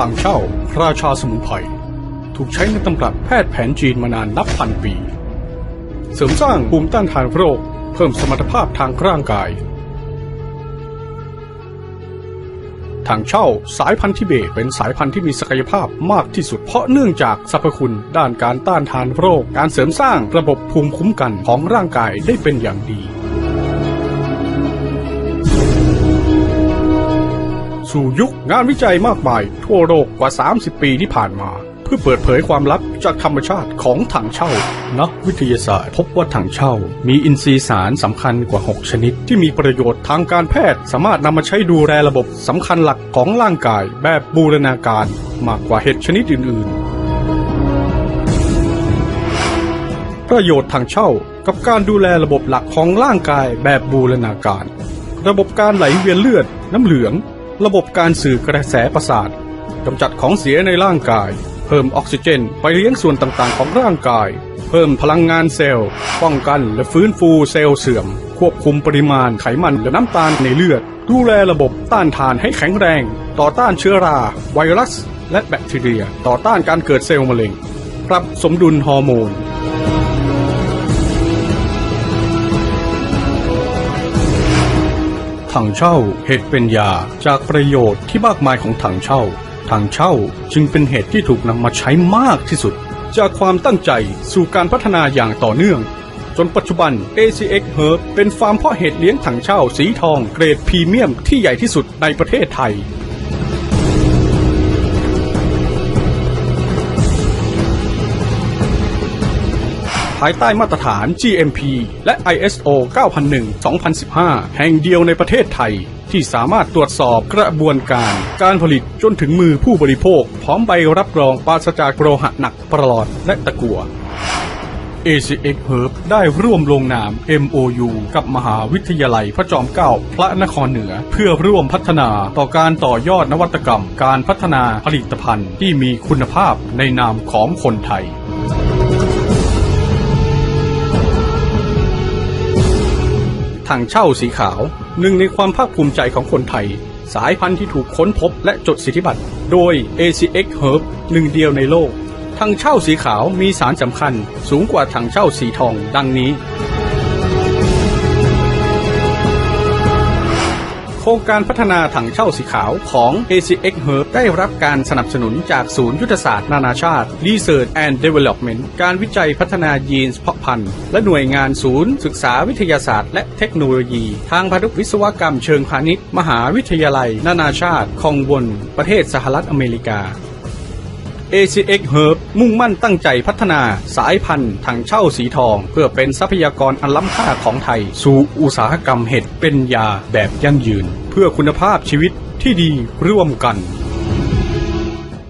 ถังเช่า ราชาสมุนไพรถูกใช้ในตำรับแพทย์แผนจีนมานานนับพันปี เสริมสร้างภูมิต้านทานโรค เพิ่มสมรรถภาพทางร่างกายถังเช่าสายพันธุ์ทิเบตเป็นสายพันธุ์ที่มีศักยภาพมากที่สุดเพราะเนื่องจากสรรพคุณด้านการต้านทานโรค การเสริมสร้างระบบภูมิคุ้มกันของร่างกายได้เป็นอย่างดี สู่ยุคงานวิจัยมากมาย ทั่วโลกกว่า 30 ปีที่ผ่านมา เพื่อเปิดเผยความลับจากธรรมชาติของถังเช่า นักวิทยาศาสตร์พบว่าถังเช่า มีอินทรีย์สารสำคัญกว่า 6 ชนิด ที่มีประโยชน์ทางการแพทย์ สามารถนำมาใช้ดูแลระบบสำคัญหลักของร่างกายแบบบูรณาการมากกว่าเห็ดชนิดอื่น ๆประโยชน์ทางเช่ากับการดูแลระบบหลักของร่างกายแบบบูรณาการ ระบบการไหลเวียนเลือด น้ำเหลือง ระบบการสื่อกระแสประสาทกำจัดของเสียในร่างกาย เพิ่มออกซิเจนไปเลี้ยงส่วนต่างๆ ของร่างกาย เพิ่มพลังงานเซลล์ ป้องกันและฟื้นฟูเซลล์เสื่อม ควบคุมปริมาณไขมันและน้ำตาลในเลือด ดูแลระบบต้านทานให้แข็งแรง ต่อต้านเชื้อรา ไวรัส และแบคทีเรีย ต่อต้านการเกิดเซลล์มะเร็ง ปรับสมดุลฮอร์โมน ถังเช่า เห็ดเป็นยาจากประโยชน์ที่มากมายของถังเช่า ถังเช่าจึงเป็นเห็ดที่ถูกนำมาใช้มากที่สุด จากความตั้งใจสู่การพัฒนาอย่างต่อเนื่อง จนปัจจุบัน ACX Herb เป็นฟาร์มเพาะเห็ดเลี้ยงถังเช่าสีทองเกรดพรีเมียมที่ใหญ่ที่สุดในประเทศไทย ภายใต้มาตรฐาน GMP และ ISO 9001-2015 แห่งเดียวในประเทศไทย ที่สามารถตรวจสอบกระบวนการ การผลิตจนถึงมือผู้บริโภค พร้อมใบรับรองปราศจากโลหะหนักประหลอดและตะกัว ACX Herb ได้ร่วมลงนาม MOU กับมหาวิทยาลัยพระจอมเกล้าพระนครเหนือ เพื่อร่วมพัฒนาต่อการต่อยอดนวัตกรรม การพัฒนาผลิตภัณฑ์ที่มีคุณภาพในนามของคนไทย ถังเช่าสีขาว หนึ่งในความภาคภูมิใจของคนไทย สายพันธุ์ที่ถูกค้นพบและจดสิทธิบัตร โดย ACX Herb หนึ่งเดียวในโลกถังเช่าสีขาวมีสารสำคัญสูงกว่าถังเช่าสีทองดังนี้ โครงการพัฒนาถังเช่าสีขาวของ ACX Herb ได้รับการสนับสนุนจากศูนย์ยุทธศาสตร์นานาชาติ Research and Development การวิจัยพัฒนายีนเพาะพันธุ์ และหน่วยงานศูนย์ศึกษาวิทยาศาสตร์และเทคโนโลยี ทางพันธุวิศวกรรมเชิงพาณิชย์ มหาวิทยาลัย นานาชาติ คองวน ประเทศสหรัฐอเมริกา ACX Herb มุ่งมั่นตั้งใจพัฒนาสายพันธุ์ถังเช่าสีทอง เพื่อเป็นทรัพยากรอันล้ำค่าของไทย สู่อุตสาหกรรมเห็ดเป็นยาแบบยั่งยืน เพื่อคุณภาพชีวิตที่ดีร่วมกัน